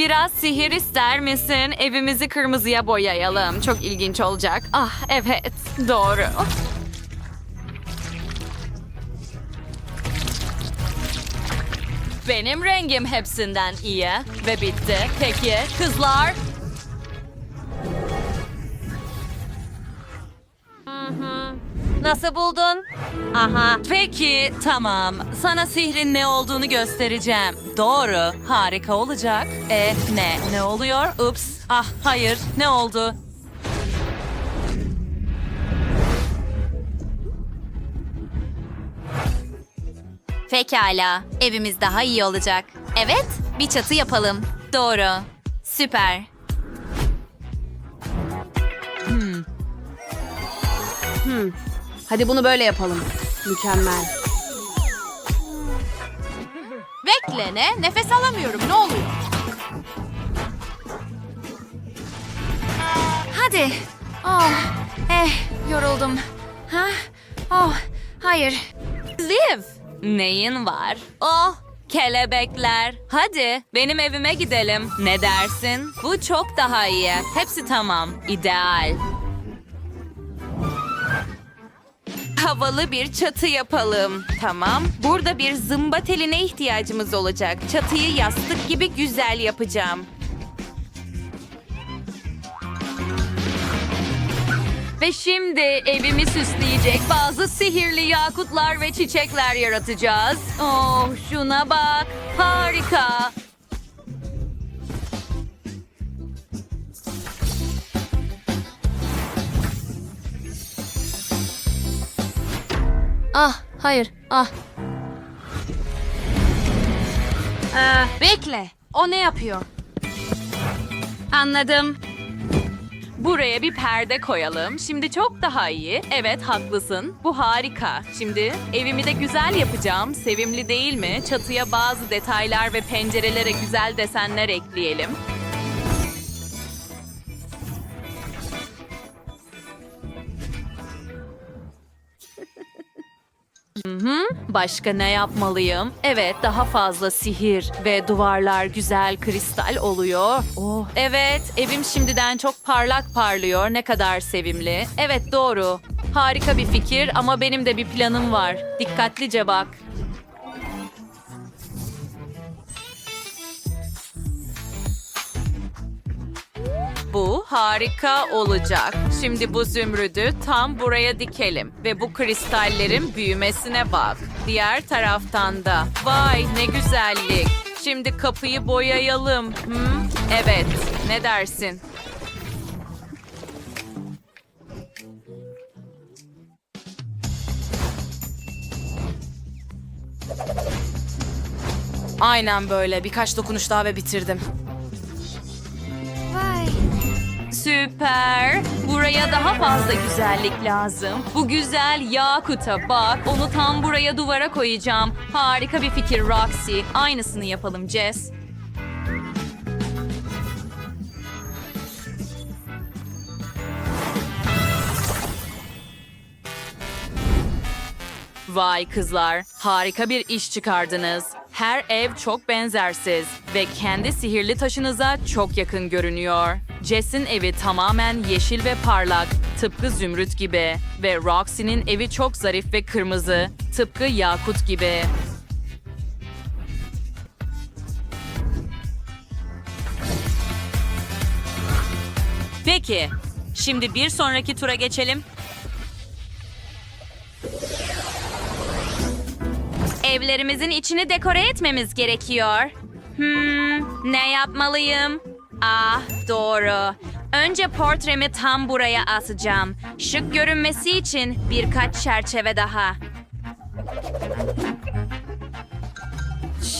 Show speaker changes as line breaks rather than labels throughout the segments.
Biraz sihir ister misin? Evimizi kırmızıya boyayalım. Çok ilginç olacak. Ah evet, doğru.
Benim rengim hepsinden iyi ve bitti. Peki kızlar? Nasıl buldun? Aha. Peki tamam. Sana sihrin ne olduğunu göstereceğim. Doğru. Harika olacak. E ne? Ne oluyor? Ups. Ah hayır. Ne oldu?
Pekala, evimiz daha iyi olacak. Evet, bir çatı yapalım. Doğru. Süper.
Hadi bunu böyle yapalım. Mükemmel.
Bekle ne? Nefes alamıyorum. Ne oluyor? Hadi. Oh, eh, yoruldum. Ha? Oh, hayır.
Liv. Neyin var? Oh, kelebekler. Hadi benim evime gidelim. Ne dersin? Bu çok daha iyi. Hepsi tamam. İdeal.
Havalı bir çatı yapalım. Tamam. Burada bir zımba teline ihtiyacımız olacak. Çatıyı yastık gibi güzel yapacağım.
Ve şimdi evimi süsleyecek bazı sihirli yakutlar ve çiçekler yaratacağız. Oh şuna bak. Harika.
Ah, hayır. Ah. bekle. O ne yapıyor?
Anladım.
Buraya bir perde koyalım. Şimdi çok daha iyi. Evet haklısın. Bu harika. Şimdi evimi de güzel yapacağım. Sevimli değil mi? Çatıya bazı detaylar ve pencerelere güzel desenler ekleyelim. Hı hı. Başka ne yapmalıyım? Evet, daha fazla sihir ve duvarlar güzel kristal oluyor. Oh, evet, evim şimdiden çok parlak parlıyor. Ne kadar sevimli. Evet, doğru. Harika bir fikir ama benim de bir planım var. Dikkatlice bak. Bu harika olacak. Şimdi bu zümrüdü tam buraya dikelim ve bu kristallerin büyümesine bak. Diğer taraftan da. Vay ne güzellik. Şimdi kapıyı boyayalım. Hı? Evet. Ne dersin?
Aynen böyle. Birkaç dokunuş daha ve bitirdim.
Süper. Buraya daha fazla güzellik lazım. Bu güzel yakuta bak. Onu tam buraya duvara koyacağım. Harika bir fikir Roxy. Aynısını yapalım Jess. Vay kızlar, harika bir iş çıkardınız. Her ev çok benzersiz ve kendi sihirli taşınıza çok yakın görünüyor. Jess'in evi tamamen yeşil ve parlak, tıpkı zümrüt gibi ve Roxy'nin evi çok zarif ve kırmızı, tıpkı yakut gibi. Peki, şimdi bir sonraki tura geçelim.
Evlerimizin içini dekore etmemiz gerekiyor. Hmm, ne yapmalıyım? Ah, doğru. Önce portremi tam buraya asacağım. Şık görünmesi için birkaç çerçeve daha.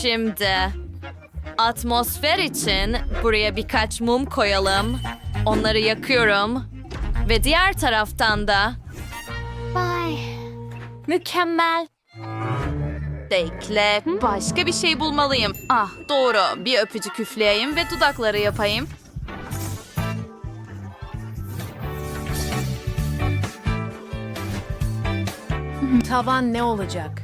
Şimdi atmosfer için buraya birkaç mum koyalım. Onları yakıyorum. Ve diğer taraftan da
Vay.
Mükemmel. Bekle, başka bir şey bulmalıyım. Ah, doğru. Bir öpücük üfleyeyim ve dudakları yapayım.
Tavan ne olacak?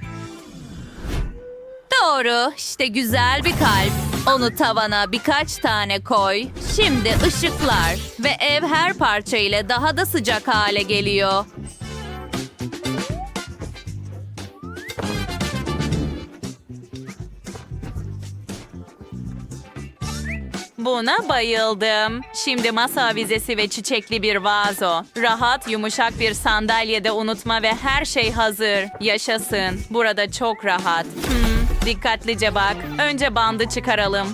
Doğru, işte güzel bir kalp.
Onu tavana birkaç tane koy. Şimdi ışıklar ve ev her parça ile daha da sıcak hale geliyor. Buna bayıldım. Şimdi masa avizesi ve çiçekli bir vazo. Rahat, yumuşak bir sandalyede unutma ve her şey hazır. Yaşasın. Burada çok rahat. Hmm, dikkatlice bak. Önce bandı çıkaralım.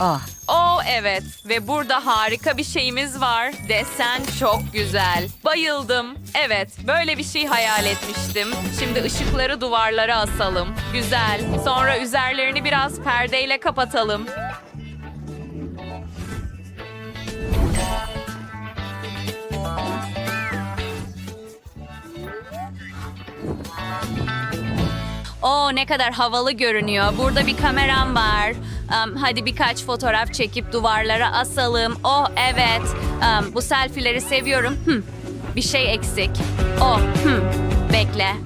Ah,
evet ve burada harika bir şeyimiz var. Desen çok güzel. Bayıldım. Evet böyle bir şey hayal etmiştim. Şimdi ışıkları duvarlara asalım. Güzel. Sonra üzerlerini biraz perdeyle kapatalım. Oo ne kadar havalı görünüyor. Burada bir kameram var. Am, hadi birkaç fotoğraf çekip duvarlara asalım. Oh evet. Am, bu selfie'leri seviyorum. Hmm, bir şey eksik. Oh, hmm, bekle.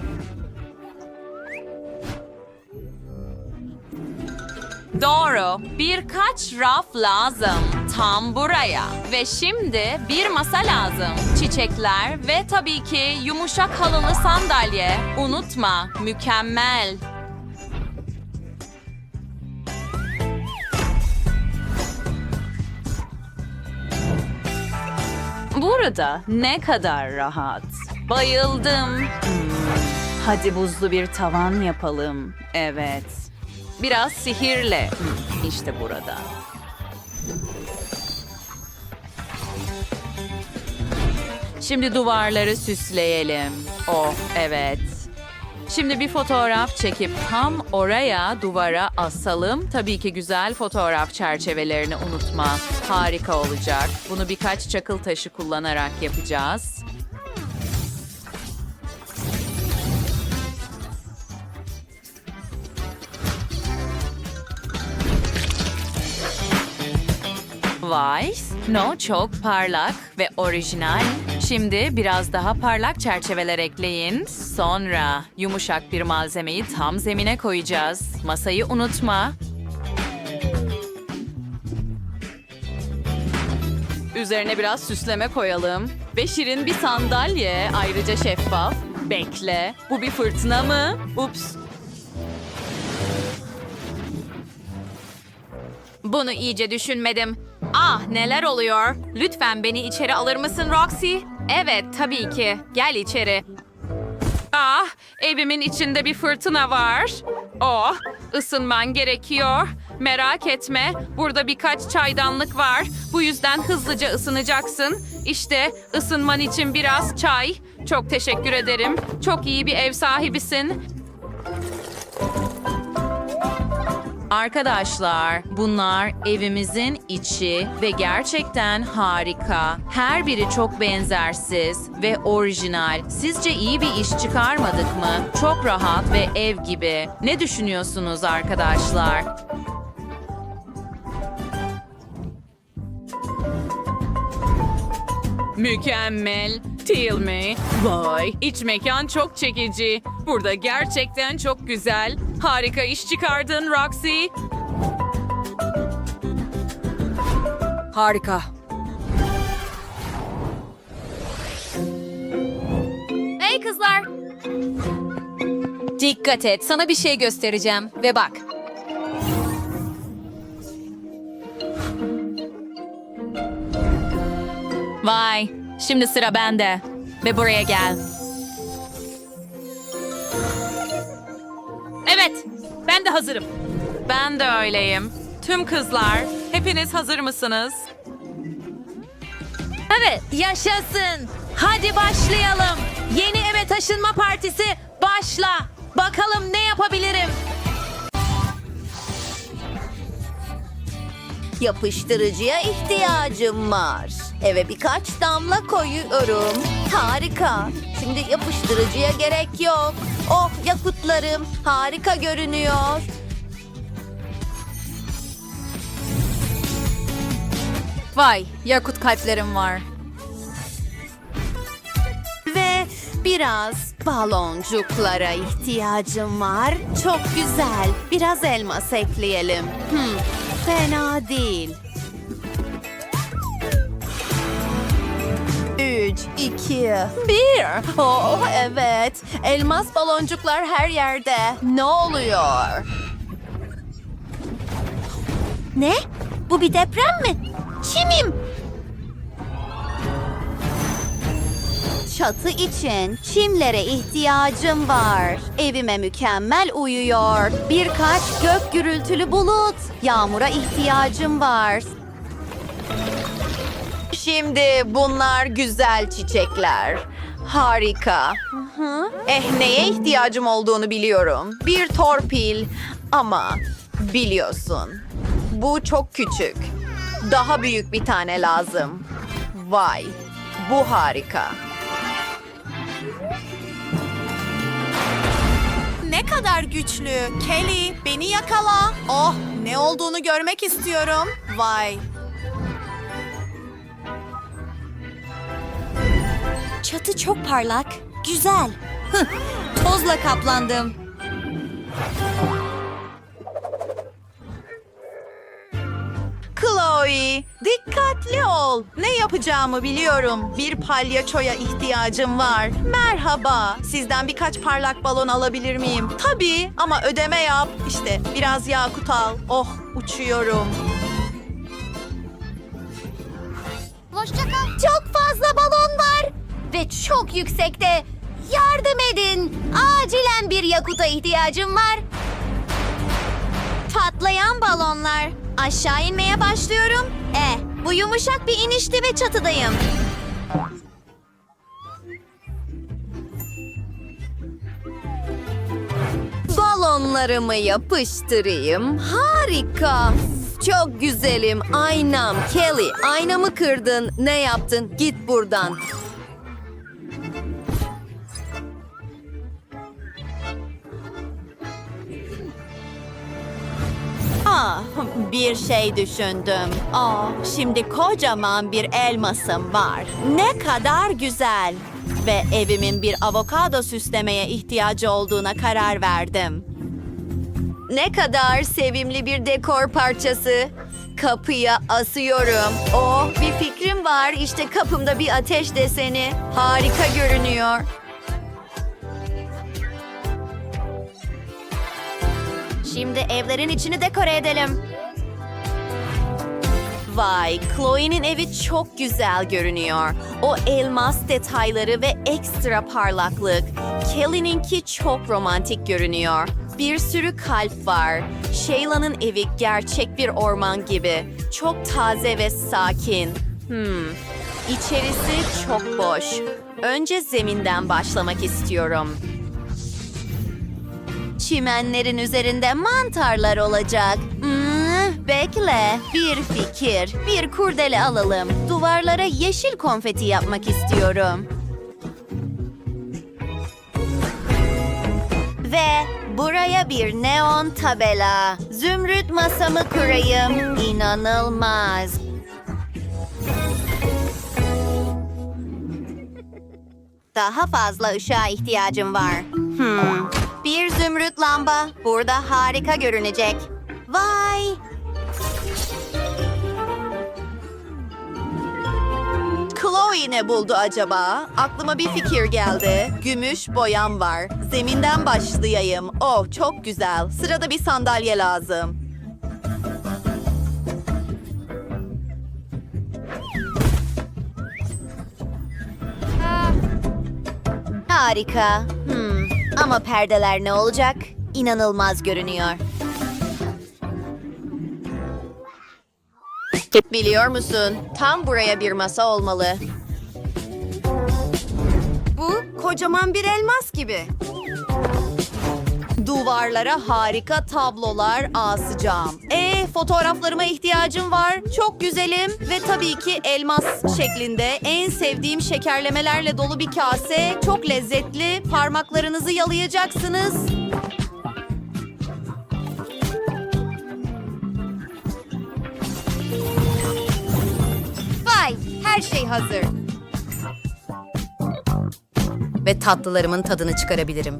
Doğru. Birkaç raf lazım. Tam buraya. Ve şimdi bir masa lazım. Çiçekler ve tabii ki yumuşak halılı sandalye. Unutma, mükemmel. Burada ne kadar rahat. Bayıldım. Hmm, Hadi buzlu bir tavan yapalım. Evet. Biraz sihirle. Hmm, İşte burada. Şimdi duvarları süsleyelim. Oh, evet. Şimdi bir fotoğraf çekip tam oraya duvara asalım. Tabii ki güzel fotoğraf çerçevelerini unutma. Harika olacak. Bunu birkaç çakıl taşı kullanarak yapacağız. Vay, no çok parlak ve orijinal. Şimdi biraz daha parlak çerçeveler ekleyin. Sonra yumuşak bir malzemeyi tam zemine koyacağız. Masayı unutma. Üzerine biraz süsleme koyalım. Ve şirin bir sandalye, ayrıca şeffaf. Bekle, bu bir fırtına mı? Ups, Bunu iyice düşünmedim. Ah neler oluyor? Lütfen beni içeri alır mısın Roxy? Evet tabii ki. Gel içeri. Ah evimin içinde bir fırtına var. Oh ısınman gerekiyor. Merak etme burada birkaç çaydanlık var. Bu yüzden hızlıca ısınacaksın. İşte ısınman için biraz çay. Çok teşekkür ederim. Çok iyi bir ev sahibisin. Arkadaşlar, bunlar evimizin içi ve gerçekten harika. Her biri çok benzersiz ve orijinal. Sizce iyi bir iş çıkarmadık mı? Çok rahat ve ev gibi. Ne düşünüyorsunuz arkadaşlar? Mükemmel. Mi? Vay, iç mekan çok çekici. Burada gerçekten çok güzel. Harika iş çıkardın Roxy.
Harika.
Hey kızlar. Dikkat et. Sana bir şey göstereceğim. Ve bak.
Vay, şimdi sıra bende. Ve buraya gel.
Ben de hazırım.
Ben de öyleyim. Tüm kızlar, hepiniz hazır mısınız?
Evet. Yaşasın. Hadi başlayalım. Yeni eve taşınma partisi başla. Bakalım ne yapabilirim?
Yapıştırıcıya ihtiyacım var. Eve birkaç damla koyuyorum. Harika. Şimdi yapıştırıcıya gerek yok. Oh yakutlarım harika görünüyor.
Vay, yakut kalplerim var.
Ve biraz baloncuklara ihtiyacım var. Çok güzel. Biraz elmas ekleyelim. Hmm, fena değil. Üç, iki, bir. Oh evet. Elmas baloncuklar her yerde. Ne oluyor? Ne? Bu bir deprem mi? Çimim. Çatı için çimlere ihtiyacım var. Evime mükemmel uyuyor. Birkaç gök gürültülü bulut. Yağmura ihtiyacım var. Şimdi bunlar güzel çiçekler. Harika. Eh neye ihtiyacım olduğunu biliyorum. Bir torpil ama biliyorsun. Bu çok küçük. Daha büyük bir tane lazım. Vay. Bu harika.
Ne kadar güçlü. Kelly beni yakala. Oh ne olduğunu görmek istiyorum. Vay.
Çatı çok parlak. Güzel. Tozla kaplandım.
Chloe dikkatli ol. Ne yapacağımı biliyorum. Bir palyaçoya ihtiyacım var. Merhaba. Sizden birkaç parlak balon alabilir miyim? Tabii ama ödeme yap. İşte biraz yakut al. Oh uçuyorum.
Çok balon var ve çok yüksekte. Yardım edin. Acilen bir yakuta ihtiyacım var. Patlayan balonlar. Aşağı inmeye başlıyorum. E, bu yumuşak bir inişti ve çatıdayım. Balonlarımı yapıştırayım. Harika. Çok güzelim. Aynam. Kelly, aynamı kırdın. Ne yaptın? Git buradan.
Bir şey düşündüm. Ah, şimdi kocaman bir elmasım var. Ne kadar güzel. Ve evimin bir avokado süslemeye ihtiyacı olduğuna karar verdim.
Ne kadar sevimli bir dekor parçası. Kapıya asıyorum. Oh, bir fikrim var. İşte kapımda bir ateş deseni. Harika görünüyor. Şimdi evlerin içini dekore edelim. Vay, Chloe'nin evi çok güzel görünüyor. O elmas detayları ve ekstra parlaklık. Kelly'ninki çok romantik görünüyor. Bir sürü kalp var. Shayla'nın evi gerçek bir orman gibi. Çok taze ve sakin. Hmm. İçerisi çok boş. Önce zeminden başlamak istiyorum. Çimenlerin üzerinde mantarlar olacak. Hmm, bekle. Bir fikir. Bir kurdele alalım. Duvarlara yeşil konfeti yapmak istiyorum. Ve buraya bir neon tabela. Zümrüt masamı kurayım. İnanılmaz. Daha fazla ışığa ihtiyacım var. Hmm. Bir zümrüt lamba burada harika görünecek. Vay!
Chloe ne buldu acaba? Aklıma bir fikir geldi. Gümüş boyam var. Zeminden başlayayım. Oh çok güzel. Sırada bir sandalye lazım.
Harika. Ama perdeler ne olacak? İnanılmaz görünüyor. Biliyor musun? Tam buraya bir masa olmalı.
Bu kocaman bir elmas gibi. Duvarlara harika tablolar asacağım. E fotoğraflarıma ihtiyacım var. Çok güzelim ve tabii ki elmas şeklinde en sevdiğim şekerlemelerle dolu bir kase. Çok lezzetli. Parmaklarınızı yalayacaksınız.
Vay, her şey hazır.
ve tatlılarımın tadını çıkarabilirim.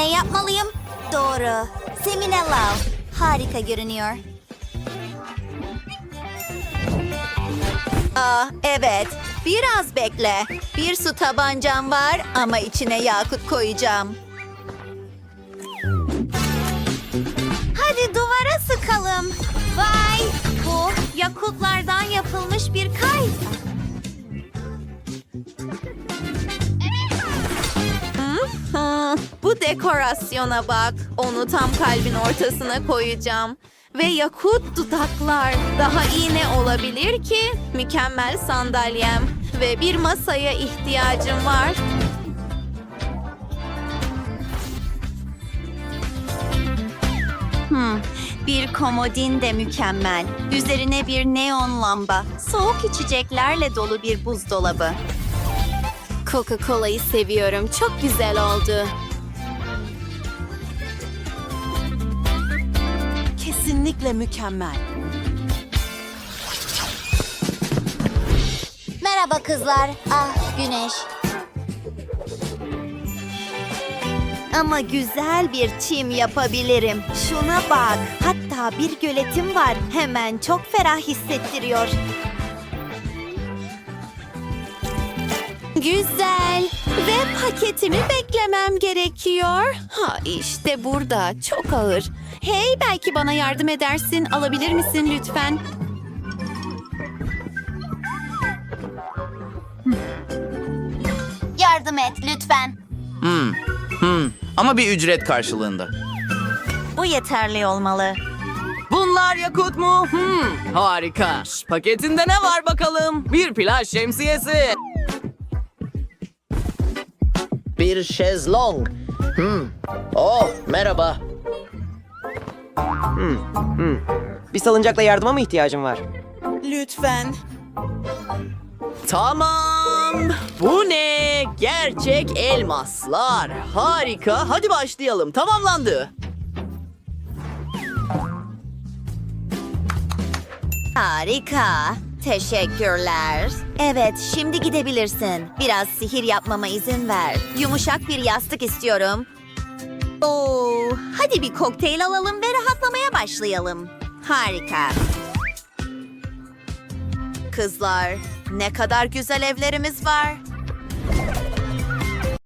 Ne yapmalıyım? Doğru. Seminelav. Harika görünüyor.
Aa, evet. Biraz bekle. Bir su tabancam var ama içine yakut koyacağım.
Hadi duvara sıkalım. Vay! Bu yakutlardan yapılmış bir kay.
Bu dekorasyona bak. Onu tam kalbin ortasına koyacağım. Ve yakut dudaklar. Daha iyi ne olabilir ki? Mükemmel sandalyem. Ve bir masaya ihtiyacım var.
Hmm, bir komodin de mükemmel. Üzerine bir neon lamba. Soğuk içeceklerle dolu bir buzdolabı.
Coca-Cola'yı seviyorum. Çok güzel oldu.
Kesinlikle mükemmel.
Merhaba kızlar. Ah güneş. Ama güzel bir çim yapabilirim. Şuna bak. Hatta bir göletim var. Hemen çok ferah hissettiriyor.
Güzel. Ve paketimi beklemem gerekiyor. Ha işte burada. Çok ağır. Hey belki bana yardım edersin. Alabilir misin lütfen?
Yardım et lütfen.
Ama bir ücret karşılığında.
Bu yeterli olmalı.
Bunlar yakut mu? Hmm, harika. Paketinde ne var bakalım? Bir plaj şemsiyesi.
Bir şezlong. Hmm. Oh, merhaba.
Bir salıncakla yardıma mı ihtiyacın var?
Lütfen.
Tamam. Bu ne? Gerçek elmaslar. Harika. Hadi başlayalım. Tamamlandı.
Harika. Teşekkürler. Evet, şimdi gidebilirsin. Biraz sihir yapmama izin ver. Yumuşak bir yastık istiyorum. Oo, hadi bir kokteyl alalım ve rahatlamaya başlayalım. Harika.
Kızlar, ne kadar güzel evlerimiz var.